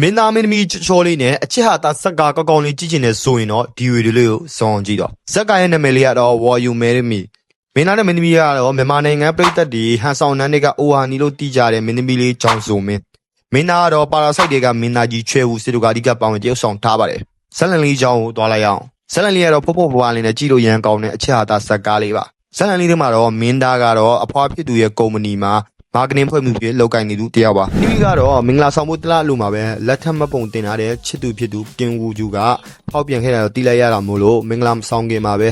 မင်းသားမင်းသမီးချောချောလေးနဲ့အချစ်ဟာတာဇက်ကာကောက်ကောက်လေးကြည့်ချင်တယ်ဆိုရင်တော့ဒီဗီဒီယိုလေးကိုစောင့်အောင်ကြည့်တော့ဇက်ကာရဲ့နာမည်လေးကတော့ War You Marry Me မင်းသားနဲ့မင်းသမီးကတော့မြန်မာနိုင်ငံပြည်သက်ဒီဟန်ဆောင်နန်းတွေကအိုဟာနီလို့တီးကြတဲ့မင်းသမီးလေးကြောင်စုံမင်းမင်းသားကတော့ပါရာဆိုက်တွေကမင်းသားကြီးချဲဦးစစ်တို့ကအဓိကပါဝင်တရုပ်ဆောင်ထားပါတယ်ဇက်လန်လေးကြောင်ကိုသွားလိုက်အောင်ဇက်လန်လေးကတော့ဖုတ်ဖုတ်ဖွားလေးနဲ့ကြည့်လို့ရန်ကောင်းတဲ့အချစ်ဟာတာဇက်ကားလေးပါဇက်လန်လေးတွေမှာတော့မင်းသားကတော့အဖွားဖြစ်သူရဲ့ကုမ္ပဏီမှာ မာကတင်ဖွဲ့မှုဖြစ်လောက်ကိုင်နေသူတယောက်ပါ။ဒီကတော့မင်္ဂလာဆောင်ဖို့တလားအလိုမှာပဲလက်ထပ်မပုံတင်ထားတဲ့ချစ်သူဖြစ်သူကင်ဝူဂျူကဖောက်ပြန်ခဲ့တာတော့တီးလိုက်ရတာမို့လို့မင်္ဂလာမဆောင်ခင်မှာပဲ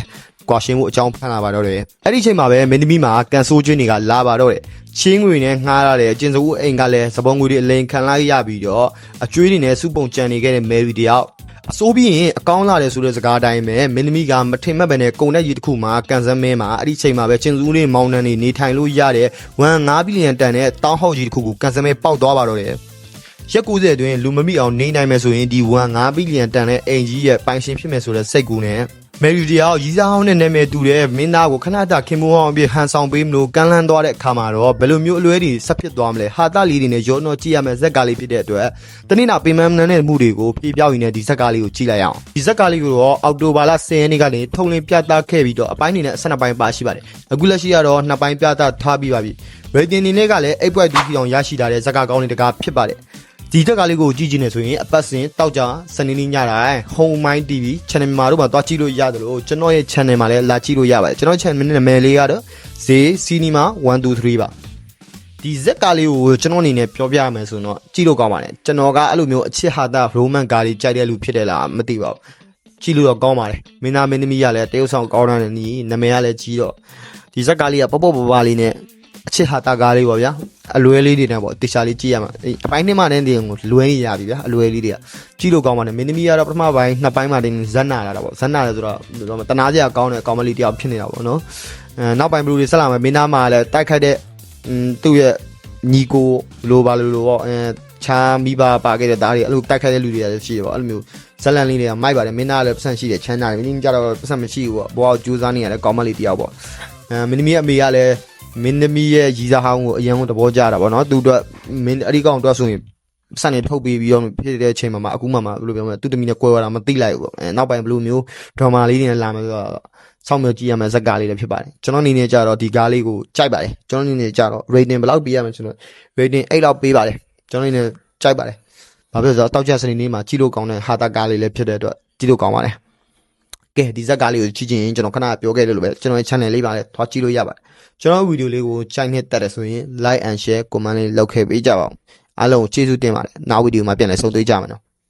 ကွာရှင်းမှုအကြောင်းဖန်လာပါတော့တယ်။အဲ့ဒီချိန်မှာပဲမင်းသမီးမှာကန်ဆိုးချင်းတွေကလာပါတော့တယ်။ချင်းငွေနဲ့ငှားရတဲ့အကျဉ်စဦးအိမ်ကလည်းစပုံငွေတွေအလိန်ခံလိုက်ရပြီးတော့အကျွေးတွေနဲ့စုပုံကြံနေခဲ့တဲ့မယ်ရီတယောက် အစိုးပြီးရင်အကောင်းလာတယ်ဆိုတဲ့စကားအတိုင်းပဲမင်းသမီးကမထင်မှတ်ပဲနဲ့ကုံတဲ့ရီတစ်ခုမှာကန်ဆန်းမဲမှာအဲ့ဒီချိန်မှာပဲချင်းစုလေးမောင်းနှံနေနေထိုင်လို့ရတဲ့ဝန်9ဘီလီယံတန်တဲ့တောင်းဟောက်ကြီးတစ်ခုကိုကန်ဆန်းမဲပေါက်သွားပါတော့တယ်ရက်90အတွင်းလူမမိအောင်နေနိုင်မယ်ဆိုရင်ဒီဝန်9ဘီလီယံတန်တဲ့အိမ်ကြီးရဲ့ပိုင်ရှင်ဖြစ်မယ်ဆိုတဲ့စိတ်ကူးနဲ့ မယ်ရီတယောက်ရီစားဟောင်းနဲ့နာမည်တူတဲ့မင်းသားကိုခဏတာခင်မိုးဟောင်းအပြည့်ဟန်ဆောင်ပေးမလို့ကန်လန်းသွားတဲ့အခါမှာတော့ဘယ်လိုမျိုးအလွဲတွေဆက်ဖြစ်သွားမလဲဟာတာလီတွေနဲ့ရောနှောကြည့်ရမယ်ဇက်ကားလေးဖြစ်တဲ့အတွက်တနေ့နာပင်မနန်းတဲ့မှုတွေကိုပြေပြောက်ရင်းနဲ့ဒီဇက်ကားလေးကိုကြည့်လိုက်အောင်ဒီဇက်ကားလေးကိုတော့အောက်တိုဘာလ10ရက်နေ့ကနေထုံလင်းပြသခဲ့ပြီးတော့အပိုင်းနေနဲ့12ပိုင်းပါရှိပါတယ်အခုလက်ရှိကတော့2ပိုင်းပြသထားပြီးပါပြီရေတင်နေနဲ့ကလည်းအိပ်ပွက်ဒူးတီအောင်ရရှိလာတဲ့ဇက်ကားကောင်းတွေတကားဖြစ်ပါတယ် ဒီတက်ကလေးကိုကြည့်ကြည့်နေဆိုရင်အပတ်စဉ်တောက်ကြစနေနေ့ညတိုင်း Home Mind TV Channel မှာတော့တွားကြည့်လို့ရတယ်လို့ကျွန်တော်ရဲ့ Channel မှာလည်းလာကြည့်လို့ရပါတယ်ကျွန်တော် Channel နာမည်လေးကတော့ Z Cinema 123ပါဒီဇက်ကားလေးကိုကျွန်တော်အနေနဲ့ပြောပြရမယ်ဆိုတော့ကြည့်လို့ကောင်းပါတယ်ကျွန်တော်ကအဲ့လိုမျိုးအချစ်ဟာတာ romance ကားလေးကြိုက်တဲ့လူဖြစ်တယ်လားမသိပါဘူးကြည့်လို့တော့ကောင်းပါတယ်မင်းသားမင်းသမီးကလည်းတရုပ်ဆောင်ကောင်းတဲ့နီးနာမည်ကလည်းကြီးတော့ဒီဇက်ကားလေးကပေါ့ပေါ့ပပလေးနဲ့အ ချစ်ဟာတာကားလေးပေါ့ဗျာအလွဲလေးတွေနဲ့ပေါ့တေချာလေးကြည့်ရမှာအဲ့အပိုင်းနှစ်မှတည်းတည်းကိုလွဲနေရပြီဗျာအလွဲလေးတွေကကြည့်လို့ကောင်းပါတယ်မင်းသမီးကတော့ပထမပိုင်းနှစ်ပိုင်းမှတည်းဇက်နာလာတာပေါ့ဇက်နာလဲဆိုတော့တနာစရာကောင်းတဲ့ကောင်မလေးတယောက်ဖြစ်နေတာပေါ့နော်အဲနောက်ပိုင်းဘလူးတွေဆက်လာမယ်မင်းသားမှာလည်းတိုက်ခိုက်တဲ့อืมသူ့ရဲ့ညီကိုလိုပါလိုလိုပေါ့အဲချာမိဘပါခဲ့တဲ့ဒါတွေအဲ့လိုတိုက်ခိုက်တဲ့လူတွေလည်းရှိရပေါ့အဲ့လိုမျိုးဇက်လန်လေးတွေကမိုက်ပါတယ်မင်းသားလည်းပတ်စံရှိတယ်ချမ်းသာတယ်မင်းသမီးကြတော့ပတ်စံမရှိဘူးပေါ့ဘွားကိုကြိုးစားနေရတဲ့ကောင်မလေးတယောက်ပေါ့အဲမင်းသမီးအမေကလည်း မင်းသမီးရဲ့ရီစာဟောင်းကိုအရင်ကသဘောကျတာပေါ့နော်သူတို့မင်းအဒီကောင်တော့ဆိုရင်စံနေထုတ်ပြီးပြီးတော့ဖြစ်တဲ့အချိန်မှာမှအခုမှမှဘယ်လိုပြောမလဲသူတမီနဲ့ကွဲသွားတာမသိလိုက်ဘူးပေါ့အဲနောက်ပိုင်းဘယ်လိုမျိုးဒရာမာလေးတွေနဲ့လာမယ်ဆိုတော့စောင့်မျှော်ကြည့်ရမယ်ဇက်ကားလေးလည်းဖြစ်ပါတယ်ကျွန်တော်အနေနဲ့ကြတော့ဒီကားလေးကိုကြိုက်ပါတယ်ကျွန်တော်အနေနဲ့ကြတော့ rating ဘယ်လောက်ပေးရမလဲဆိုတော့ rating 8လောက်ပေးပါတယ်ကျွန်တော်အနေနဲ့ကြိုက်ပါတယ်ဘာဖြစ်လို့လဲဆိုတော့တောက်ချက်စနေနေ့မှာကြည့်လို့ကောင်းတဲ့ဟာတာကားလေးလည်းဖြစ်တဲ့အတွက်ကြည့်လို့ကောင်းပါတယ် ကဲဒီဇက်ကားလေးကိုကြည့်ချင်ရင်ကျွန်တော်ခဏပြောခဲ့လို့ပဲကျွန်တော်ရဲ့ channel လေးပါလေသွားကြည့်လို့ရပါတယ်ကျွန်တော်ဗီဒီယိုလေးကိုကြိုက်နှစ်တက်တယ်ဆိုရင် like and share comment လေးလုပ်ခဲ့ပေးကြပါဦးအားလုံးကိုကျေးဇူးတင်ပါတယ်နောက်ဗီဒီယိုမှာပြန်လည်ဆုံတွေ့ကြမယ်နော်